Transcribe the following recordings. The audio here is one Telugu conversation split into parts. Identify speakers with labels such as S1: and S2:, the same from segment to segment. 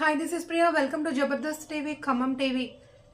S1: Hi this is Priya welcome to Jabardast TV Khammam TV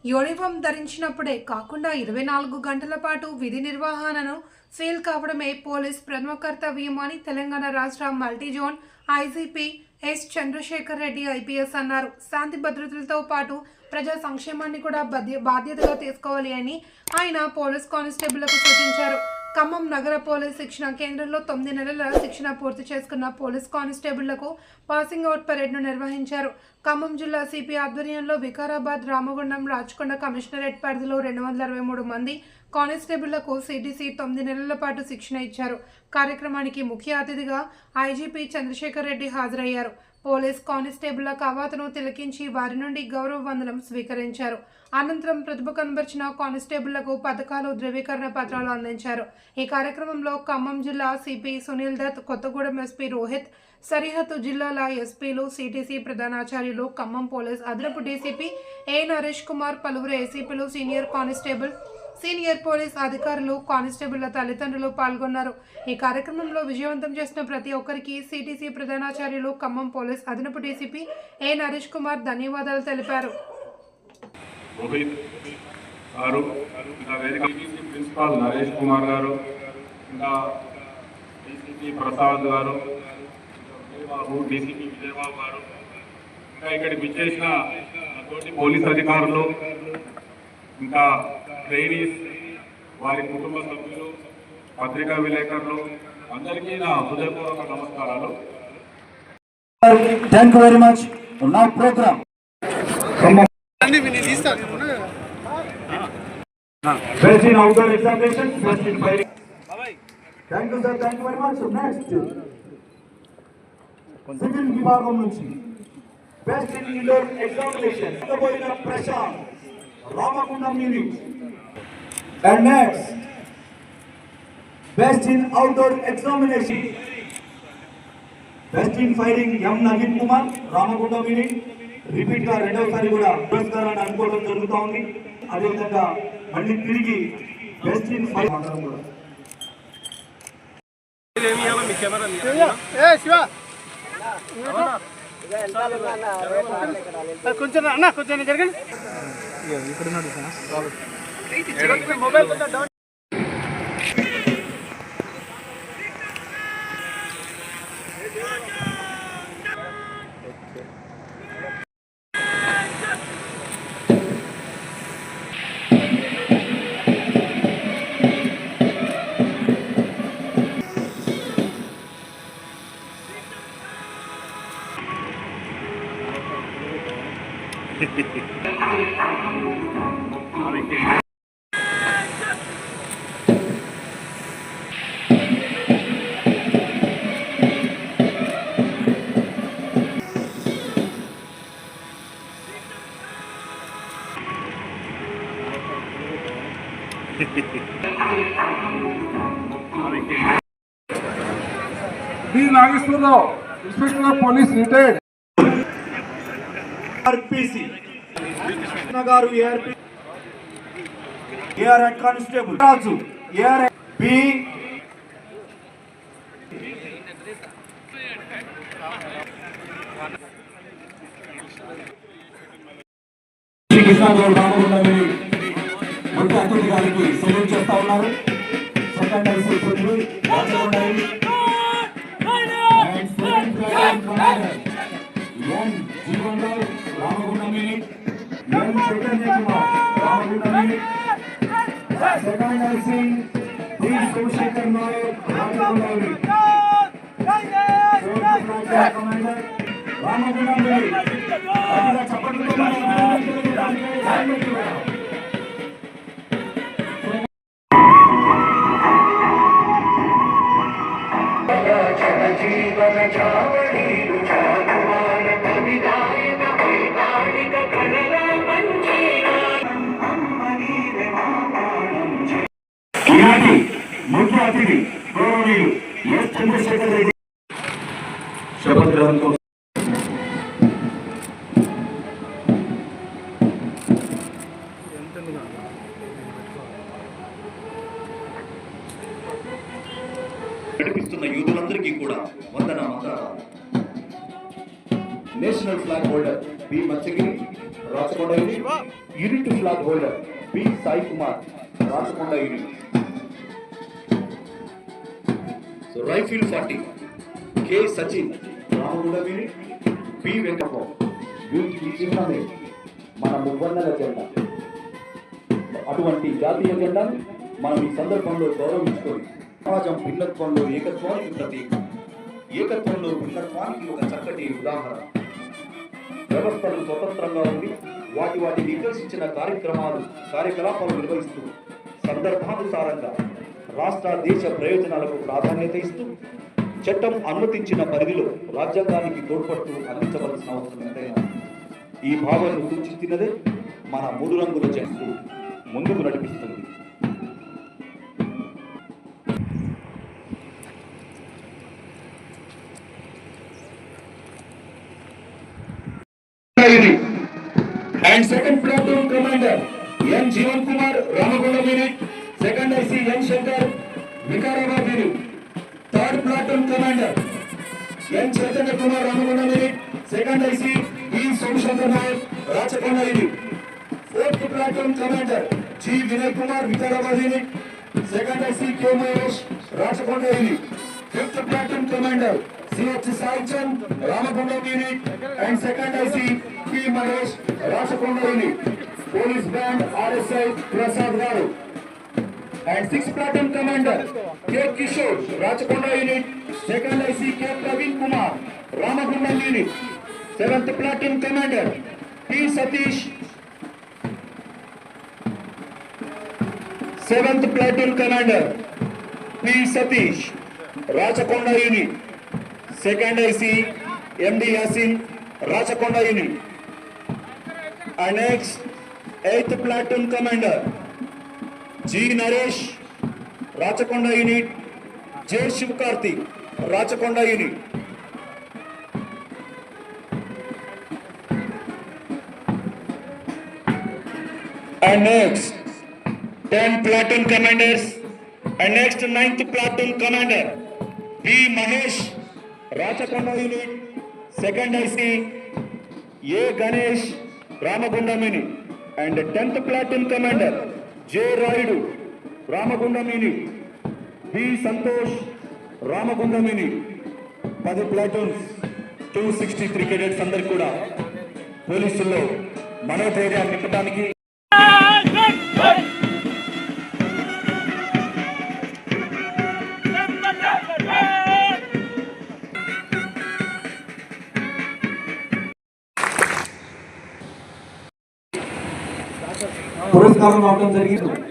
S1: uniform ధరించినప్పుడే కాకుండా ఇరవై నాలుగు గంటల పాటు విధి నిర్వహణను ఫెయిల్ కావడమే పోలీస్ ప్రథమ కర్తవ్యం అని తెలంగాణ రాష్ట్ర multi zone IGP S Chandrashekar Reddy IPS అన్నారు. శాంతి భద్రతలతో పాటు ప్రజా సంక్షేమాన్ని కూడా బాధ్యతగా తీసుకోవాలి అని ఆయన పోలీస్ కానిస్టేబుల్లకు సూచించారు. ఖమ్మం నగర పోలీస్ శిక్షణ కేంద్రంలో తొమ్మిది నెలల శిక్షణ పూర్తి చేసుకున్న పోలీస్ కానిస్టేబుళ్ళకు పాసింగ్ అవుట్ పరేడ్ను నిర్వహించారు. ఖమ్మం జిల్లా సిపి ఆధ్వర్యంలో వికారాబాద్ రామగుండం రాచకొండ కమిషనరేట్ పరిధిలో రెండు వందల అరవై మూడు మంది కానిస్టేబుళ్ళకు సిడిసి తొమ్మిది నెలల పాటు శిక్షణ ఇచ్చారు. కార్యక్రమానికి ముఖ్య అతిథిగా ఐజీపీ చంద్రశేఖర్ రెడ్డి హాజరయ్యారు. పోలీస్ కానిస్టేబుళ్ళ కవాతును తిలకించి వారి నుండి గౌరవ వందనం స్వీకరించారు. అనంతరం ప్రతిభ కనబర్చిన కానిస్టేబుళ్ళకు పథకాలు ధృవీకరణ పత్రాలు అందించారు. ఈ కార్యక్రమంలో ఖమ్మం జిల్లా సిపి సునీల్ దత్ కొత్తగూడెం ఎస్పీ రోహిత్ సరిహద్దు జిల్లాల ఎస్పీలు సిటీసీ ప్రధానాచార్యులు ఖమ్మం పోలీస్ అదనపు డీసీపీ ఏ నరేష్ కుమార్ పలువురు ఏసీపీలు సీనియర్ కానిస్టేబుల్ సీనియర్ పోలీస్ అధికారులు కానిస్టేబుళ్ళ తల్లిదండ్రులు పాల్గొన్నారు. ఈ కార్యక్రమంలో విజయవంతం చేసిన ప్రతి ఒక్కరికి సిటీసీ ప్రధానాచార్యులు ఖమ్మం పోలీస్ అదనపు డీసీపీ ఏ నరేష్ కుమార్ ధన్యవాదాలు తెలిపారు.
S2: రోహిత్ ప్రిన్సిపాల్ నరేష్ కుమార్ గారు ఇంకా డీసీపీ ప్రసాద్ గారు విజయబాబు డీసీపీ విజయబాబు గారు ఇంకా ఇక్కడికి విచ్చేసిన తోటి పోలీస్ అధికారులు ఇంకా ట్రైనీస్ వారి కుటుంబ సభ్యులు పత్రికా విలేకరులు అందరికీ నా హృదయపూర్వక నమస్కారాలు.
S3: థ్యాంక్ యూ వెరీ మచ్ నా ప్రోగ్రామ్ సివిల్ విభాగం నుంచి. Best in indoor examination Prashanth Ramakundam మీరు and next best in outdoor examination best in firing M Naveen Kumar Ramagundam unit రిపీట్గా రెండవసారి కూడా పురస్కారాన్ని అనుకోవడం జరుగుతూ ఉంది. అదేవిధంగా మళ్ళీ తిరిగి బెస్ట్ ఇన్ ఫైర్ కూడా
S4: కొంచెం అన్న కొంచెం జరగండి. Mobile Thank you.
S5: B Nageswara Rao inspector of police retired.
S3: RPC. గారు ARP AR head constable. Raju AR B. Shri Krishna Rao రామగుండని ముఖ్య అతిథి గారికి సెల్యూట్ చేస్తా ఉన్నారు సెకండ్ ఐసీ పృథ్వీ రాజగుండని and second platoon commander N Jeevan ఈనాటి ముఖ్య అతిథి గౌరవనీయులు ఎస్ చంద్రశేఖర్ రెడ్డి. శపథగ్రహంతో
S6: నడిపిస్తున్న యూదులందరికీ కూడా వందన వందనాలు
S3: national flag holder B Matsyagiri Rachakonda unit. Unit flag holder B Sai Kumar Rachakonda unit. Rifle forty K Sachin Ramagunda P Venkatarao చిహ్నమే మన మువ్వన్నెల జెండా. అటువంటి జాతీయ జెండాను మనం ఈ సందర్భంలో గౌరవించుకొని సమాజం భిన్నత్వంలో ఏకత్వానికి ప్రతీక. ఏకత్వంలో భిన్నత్వానికి ఒక చక్కటి ఉదాహరణ. వ్యవస్థలు స్వతంత్రంగా ఉండి వాటి వాటి నిర్దేశించిన కార్యక్రమాలు కార్యకలాపాలు నిర్వహిస్తూ సందర్భానుసారంగా రాష్ట్ర దేశ ప్రయోజనాలకు ప్రాధాన్యత ఇస్తూ చట్టం అనుమతించిన పరిధిలో రాజ్యాంగానికి తోడ్పడుతూ అందించవలసిన అవసరం ఎంతైనా ఈ భావనను సూచిస్తున్నదే మన మూడు రంగుల జట్టు ముందుకు నడిపిస్తుంది. And second platoon commander N Jeevan Kumar Ramagunda unit second IC N Shankar Vikarabad unit third platoon commander N Chaitanya Kumar Ramagunda unit second IC B Somashankar Naik Rachakonda unit fourth platoon commander G Vinay Kumar Vikarabad unit second IC K Mahesh Rachakonda unit fifth platoon commander CH Saichand Ramakonda unit and second IC P Mahesh Rachakonda unit police band RSI Prasad garu. And six platoon commander K Kishore Rachakonda unit second IC K Praveen Kumar Ramagundam unit seventh platoon commander P Satish seventh platoon commander P Satish Rachakonda unit second IC MD Yasin Rachakonda unit and next eighth platoon commander G Naresh Rachakonda unit J Sivakarthi Rachakonda unit And next, 10 platoon commanders and next 9th platoon commander, B. Mahesh, Rachakonda unit, second IC, A. Ganesh, Ramagundam unit and 10th platoon commander, J Rayudu రామగుండమిని. B Santosh రామగుండమిని. పది platoons two sixty three cadets అందరికి కూడా పోలీసుల్లో మనోధైర్యాన్ని ఇవ్వడానికి
S5: పురస్కారం రావడం జరిగింది.